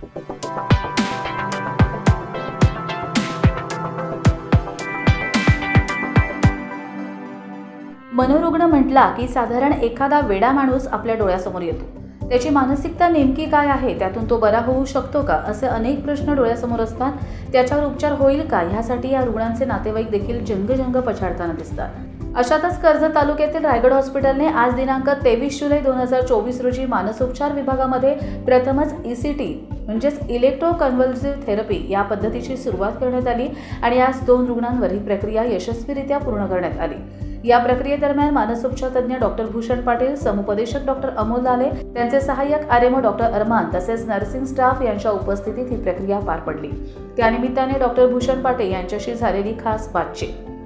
मनोरुग्ण म्हटला की साधारण एखादा वेडा माणूस आपल्या डोळ्यासमोर येतो. त्याची मानसिकता नेमकी काय आहे? त्यातून तो बरा होऊ शकतो का? असे अनेक प्रश्न डोळ्यासमोर असतात. त्याच्यावर उपचार होईल का? ह्यासाठी या रुग्णांचे नातेवाईक देखील जंगजंग पछाडताना दिसतात. अशातच कर्जत तालुक्यातील रायगड हॉस्पिटलने आज दिनांक तेवीस जुलै दोन हजार चोवीस रोजी मानसोपचार विभागामध्ये प्रथमच ई सी टी म्हणजेच इलेक्ट्रो कन्व्हल्सिव्ह थेरपी या पद्धतीची सुरुवात करण्यात आली आणि आज दोन रुग्णांवर ही प्रक्रिया यशस्वीरित्या पूर्ण करण्यात आली. या प्रक्रियेदरम्यान मानसोपचार तज्ज्ञ डॉक्टर भूषण पाटील समुपदेशक डॉक्टर अमोल लाले त्यांचे सहाय्यक आरएमओ डॉक्टर अरमान तसेच नर्सिंग स्टाफ यांच्या उपस्थितीत ही प्रक्रिया पार पडली. त्यानिमित्ताने डॉक्टर भूषण पाटील यांच्याशी झालेली खास बातचीत.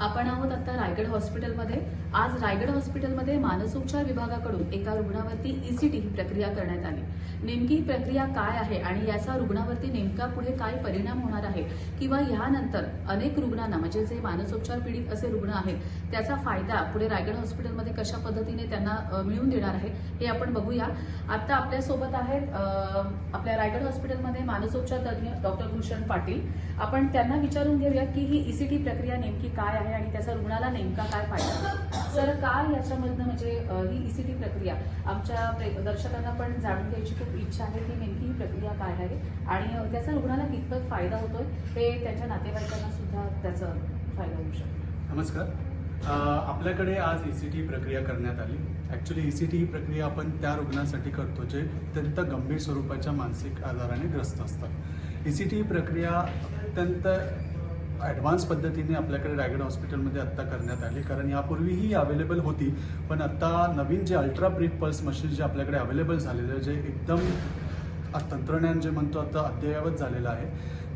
आपण आहोत आता रायगड हॉस्पिटलमध्ये. आज रायगड हॉस्पिटलमध्ये मानसोपचार विभागाकडून एका रुग्णावरती ईसीटी ही प्रक्रिया करण्यात आली. नेमकी ही प्रक्रिया काय आहे आणि याचा रुग्णावरती नेमका पुढे काय परिणाम होणार आहे किंवा यानंतर अनेक रुग्णांना म्हणजे जे मानसोपचार पीडित असे रुग्ण आहेत त्याचा फायदा पुढे रायगड हॉस्पिटलमध्ये कशा पद्धतीने त्यांना मिळून देणार आहे हे आपण बघूया. आता आपल्यासोबत आहेत आपल्या रायगड हॉस्पिटलमध्ये मानसोपचार तज्ज्ञ डॉक्टर भूषण पाटील. आपण त्यांना विचारून घेऊया की ही ईसीटी प्रक्रिया नेमकी काय आहे आणि त्याचा रुग्णाला नेमका काय फायदा सर काय याच्यामधनं म्हणजे अ, ही ईसीटी प्रक्रिया? आमच्या प्रे- दर्शकांना पण जाणून घ्यायची खूप इच्छा आहे की नेमकी ही प्रक्रिया काय आहे आणि त्याचा रुग्णाला कितपत फायदा होतोय हे त्यांच्या नातेवाईकांना सुद्धा त्याचा फायदा होऊ शकतो. नमस्कार. आपल्याकडे आज ई सी टी प्रक्रिया करण्यात आली. ॲक्च्युली ई सी टी ही प्रक्रिया आपण त्या रुग्णांसाठी करतो जे अत्यंत गंभीर स्वरूपाच्या मानसिक आजाराने ग्रस्त असतात. ई सी टी ही प्रक्रिया अत्यंत ॲडव्हान्स पद्धतीने आपल्याकडे रायगड हॉस्पिटलमध्ये आत्ता करण्यात आली. कारण यापूर्वीही अवेलेबल होती पण आत्ता नवीन जे अल्ट्रा ब्रीफ पल्स मशीन जे आपल्याकडे अवेलेबल झालेलं आहे जे एकदम तंत्रज्ञान जे म्हणतो आता अद्ययावत झालेलं आहे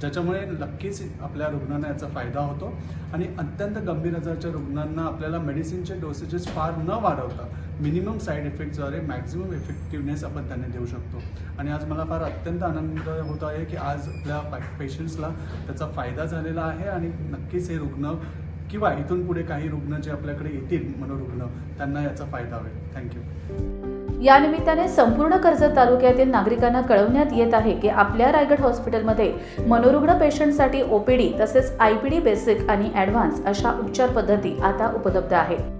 ज्याच्यामुळे नक्कीच आपल्या रुग्णांना याचा फायदा होतो. आणि अत्यंत गंभीर आजारच्या रुग्णांना आपल्याला मेडिसिनचे डोसेजेस फार न वाढवता मिनिमम साईड इफेक्टद्वारे मॅक्झिमम इफेक्टिव्हनेस आपण त्यांना देऊ शकतो. आणि आज मला फार अत्यंत आनंद होत आहे की आज आपल्या पेशंट्सला त्याचा फायदा झालेला आहे आणि नक्कीच हे रुग्ण किंवा इथून पुढे काही रुग्ण जे आपल्याकडे येतील मनोरुग्ण त्यांना याचा फायदा होईल. थँक्यू या निमित्ताने संपूर्ण कर्जत तालुक्यातील नागरिकांना कळवण्यात येत आहे की आपल्या रायगड हॉस्पिटलमध्ये मनोरुग्ण पेशंटसाठी ओपीडी तसेच आयपीडी बेसिक आणि ॲडव्हान्स अशा उपचार पद्धती आता उपलब्ध आहेत.